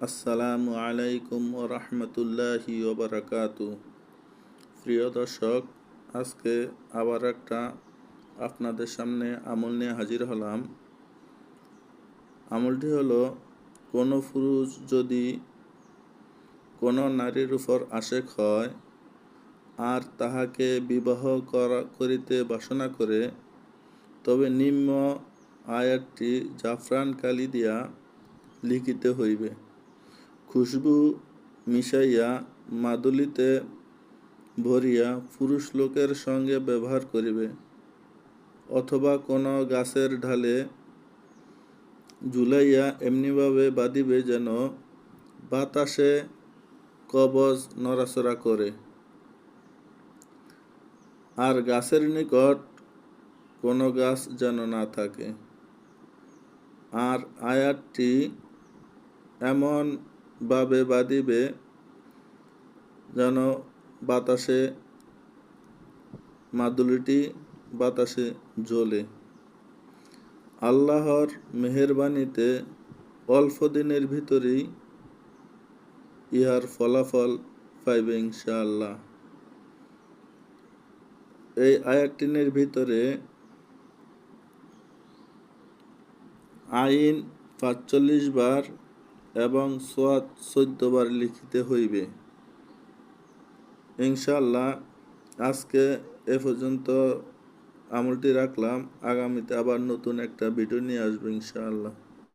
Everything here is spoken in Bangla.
আসসালামু আলাইকুম ও রহমতুল্লাহি ওবরাকাতু। প্রিয় দর্শক, আজকে আবার একটা আপনাদের সামনে আমল নিয়ে হাজির হলাম। আমলটি হলো, কোনো পুরুষ যদি কোনো নারীর উপর আশেক হয় আর তাহাকে বিবাহ করা করিতে বাসনা করে, তবে নিম্ন আয়াতটি জাফরান কালি দিয়া লিখিতে হইবে। খুশবু মিশাইয়া মাদুলিতে ভরিয়া পুরুষ লোকের সঙ্গে ব্যবহার করিবে, অথবা কোনো গাছের ঢালে ঝুলাইয়া এমনিভাবে বাঁধিবে যেন বাতাসে কবজ নড়াচড়া করে। আর গাছের নিকট কোনো গাছ যেন না থাকে। আর আয়াতটি এমন ভাবে বাঁধিবে যেন বাতাসে, মাদুলিটি বাতাসে জ্বলে। আল্লাহর মেহেরবানিতে অল্প দিনের ভিতরেই ইহার ফলাফল পাইবে ইনশাআল্লাহ। এই আয়াতটিনের ভিতরে আইন পাঁচচল্লিশ বার এবং সোয়াদ চোদ্দবার লিখিতে হইবে। ইনশাল্লাহ আজকে এ পর্যন্ত আমলটি রাখলাম। আগামীতে আবার নতুন একটা ভিডিও নিয়ে আসব ইনশাআল্লাহ।